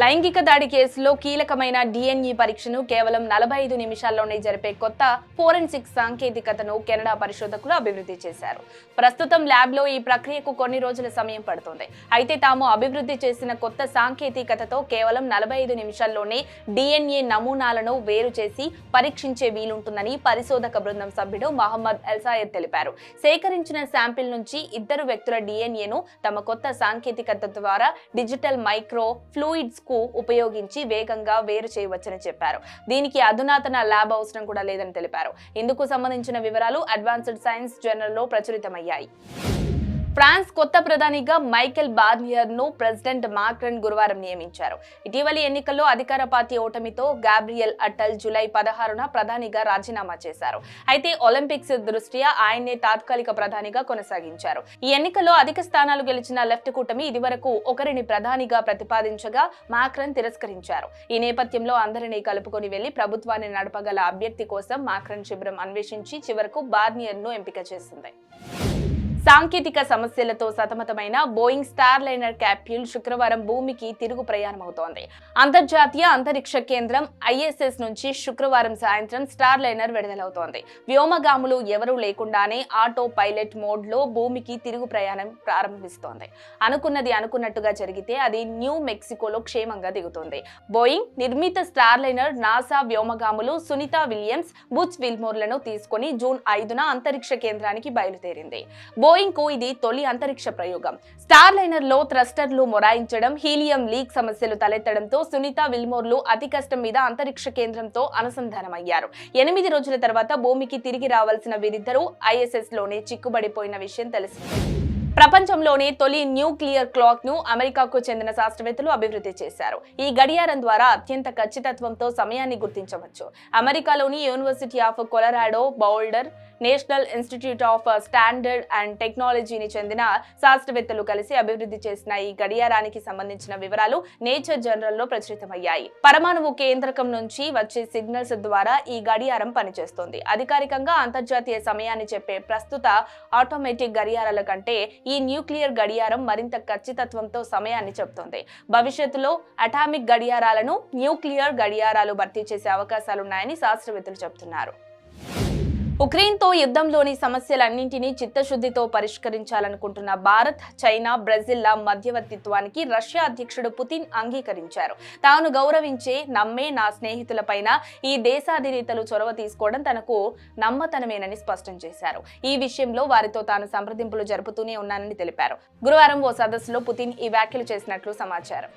లైంగిక దాడి కేసులో కీలకమైన డిఎన్ఈ పరీక్షను కేవలం నలభై ఐదు నిమిషాల్లోనే జరిపే కొత్త ఫోరెన్సిక్ సాంకేతికతను కెనడా పరిశోధకులు అభివృద్ధి చేశారు. ప్రస్తుతం ల్యాబ్లో ఈ ప్రక్రియకు కొన్ని రోజుల సమయం పడుతుంది. అయితే తాము అభివృద్ధి చేసిన కొత్త సాంకేతికతతో కేవలం నలభై ఐదు నిమిషాల్లోనే డిఎన్ఏ నమూనాలను వేరు చేసి పరీక్షించే వీలుంటుందని పరిశోధక బృందం సభ్యుడు మహమ్మద్ ఎల్సాయద్ తెలిపారు. సేకరించిన శాంపిల్ నుంచి ఇద్దరు వ్యక్తుల డిఎన్ఏను తమ కొత్త సాంకేతికత ద్వారా డిజిటల్ మైక్రో ఫ్లూయిడ్స్ కు ఉపయోగించి వేగంగా వేరు చేయవచ్చని చెప్పారు. దీనికి అధునాతన ల్యాబ్ అవసరం కూడా లేదని తెలిపారు. ఇందుకు సంబంధించిన వివరాలు అడ్వాన్స్డ్ సైన్స్ జర్నల్లో ప్రచురితమయ్యాయి. ఫ్రాన్స్ కొత్త ప్రధానిగా మైకెల్ బార్నియర్ను ప్రెసిడెంట్ మాక్రన్ గురువారం నియమించారు. ఇటీవలి ఎన్నికల్లో అధికార పార్టీ ఓటమితో గాబ్రియల్ అటల్ జులై పదహారున ప్రధానిగా రాజీనామా చేశారు. అయితే ఒలింపిక్స్ దృష్ట్యా ఆయన్నే తాత్కాలిక ప్రధానిగా కొనసాగించారు. ఈ ఎన్నికల్లో అధిక స్థానాలు గెలిచిన లెఫ్ట్ కూటమి ఇదివరకు ఒకరిని ప్రధానిగా ప్రతిపాదించగా మాక్రన్ తిరస్కరించారు. ఈ నేపథ్యంలో అందరినీ కలుపుకొని వెళ్ళి ప్రభుత్వాన్ని నడపగల అభ్యర్థి కోసం మాక్రన్ శిబిరం అన్వేషించి చివరకు బార్నియర్ను ఎంపిక చేసింది. సాంకేతిక సమస్యలతో సతమతమైన బోయింగ్ స్టార్ లైనర్ క్యాప్యూల్ శుక్రవారం భూమికి తిరుగు ప్రయాణం అవుతోంది అంతర్జాతీయ అంతరిక్ష కేంద్రం ఐఎస్ఎస్ నుంచి శుక్రవారం సాయంత్రం స్టార్ లైనర్ విడుదలవుతోంది. వ్యోమగాములు ఎవరూ లేకుండానే ఆటో పైలట్ మోడ్లో భూమికి తిరుగు ప్రయాణం ప్రారంభిస్తోంది. అనుకున్నది అనుకున్నట్టుగా జరిగితే అది న్యూ మెక్సికోలో క్షేమంగా దిగుతుంది. బోయింగ్ నిర్మిత స్టార్ లైనర్ నాసా వ్యోమగాములు సునీత విలియమ్స్ బుచ్ విల్మోర్లను తీసుకొని జూన్ ఐదున అంతరిక్ష కేంద్రానికి బయలుదేరింది. బోయింగ్కు ఇది తొలి అంతరిక్ష ప్రయోగం. స్టార్ లైనర్లో థ్రస్టర్లు మొరాయించడం హీలియం లీక్ సమస్యలు తలెత్తడంతో సునీత విల్మోర్లు అతి కష్టం మీద అంతరిక్ష కేంద్రంతో అనుసంధానమయ్యారు. ఎనిమిది రోజుల తర్వాత భూమికి తిరిగి రావాల్సిన వీరిద్దరూ ఐఎస్ఎస్లోనే చిక్కుబడిపోయిన విషయం తెలిసింది. ప్రపంచంలోనే తొలి న్యూక్లియర్ క్లాక్ను అమెరికాకు చెందిన శాస్త్రవేత్తలు అభివృద్ధి చేశారు. ఈ గడియారం ద్వారా అత్యంత ఖచ్చితత్వంతో సమయాన్ని గుర్తించవచ్చు. అమెరికాలోని university of Colorado Boulder national institute of standard and టెక్నాలజీని చెందిన శాస్త్రవేత్తలు కలిసి అభివృద్ధి చేసిన ఈ గడియారానికి సంబంధించిన వివరాలు నేచర్ జర్నల్లో ప్రచురితమయ్యాయి. పరమాణువు కేంద్రకం నుంచి వచ్చే సిగ్నల్స్ ద్వారా ఈ గడియారం పనిచేస్తుంది. అధికారికంగా అంతర్జాతీయ సమయాన్ని చెప్పే ప్రస్తుత ఆటోమేటిక్ గడియారాల కంటే ఈ న్యూక్లియర్ గడియారం మరింత ఖచ్చితత్వంతో సమయాన్ని చెబుతోంది భవిష్యత్తులో అటామిక్ గడియారాలను న్యూక్లియర్ గడియారాలు భర్తీ చేసే అవకాశాలున్నాయని శాస్త్రవేత్తలు చెబుతున్నారు ఉక్రెయిన్తో యుద్ధంలోని సమస్యలన్నింటినీ చిత్తశుద్ధితో పరిష్కరించాలనుకుంటున్న భారత్ చైనా బ్రెజిల్ల మధ్యవర్తిత్వానికి రష్యా అధ్యక్షుడు పుతిన్ అంగీకరించారు. తాను గౌరవించే నమ్మే నా స్నేహితులపైన ఈ దేశాధినేతలు చొరవ తీసుకోవడం తనకు నమ్మతనమేనని స్పష్టం చేశారు. ఈ విషయంలో వారితో తాను సంప్రదింపులు జరుపుతూనే ఉన్నానని తెలిపారు. గురువారం ఓ సదస్సులో పుతిన్ ఈ వ్యాఖ్యలు చేసినట్లు సమాచారం.